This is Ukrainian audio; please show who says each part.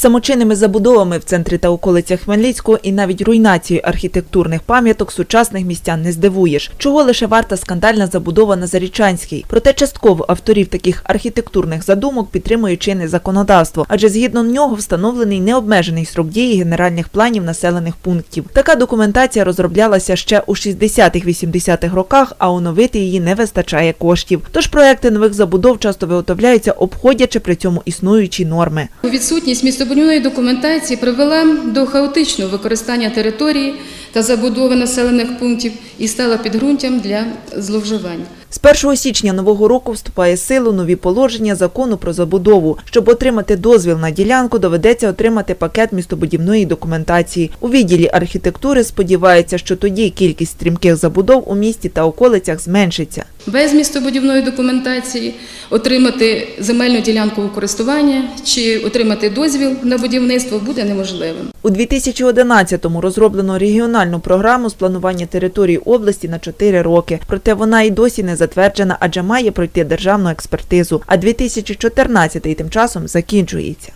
Speaker 1: Самочинними забудовами в центрі та околицях Хмельницького і навіть руйнацією архітектурних пам'яток сучасних містян не здивуєш. Чого лише варта скандальна забудова на Зарічанській. Проте частково авторів таких архітектурних задумок підтримує чинне законодавство, адже згідно нього встановлений необмежений срок дії генеральних планів населених пунктів. Така документація розроблялася ще у 60-80-х роках, а оновити її не вистачає коштів. Тож проекти нових забудов часто виготовляються, обходячи при цьому існуючі норми.
Speaker 2: Відсутність містобудівної документації привела до хаотичного використання території та забудови населених пунктів і стала підґрунтям для зловживань.
Speaker 1: З 1 січня нового року вступає в силу нові положення закону про забудову. Щоб отримати дозвіл на ділянку, доведеться отримати пакет містобудівної документації. У відділі архітектури сподіваються, що тоді кількість стрімких забудов у місті та околицях зменшиться.
Speaker 2: Без містобудівної документації отримати земельну ділянку у користування чи отримати дозвіл на будівництво буде неможливим.
Speaker 1: У 2011-му розроблено регіональну програму з планування території області на 4 роки. Проте вона і досі не затверджена, адже має пройти державну експертизу. А 2014 тим часом закінчується.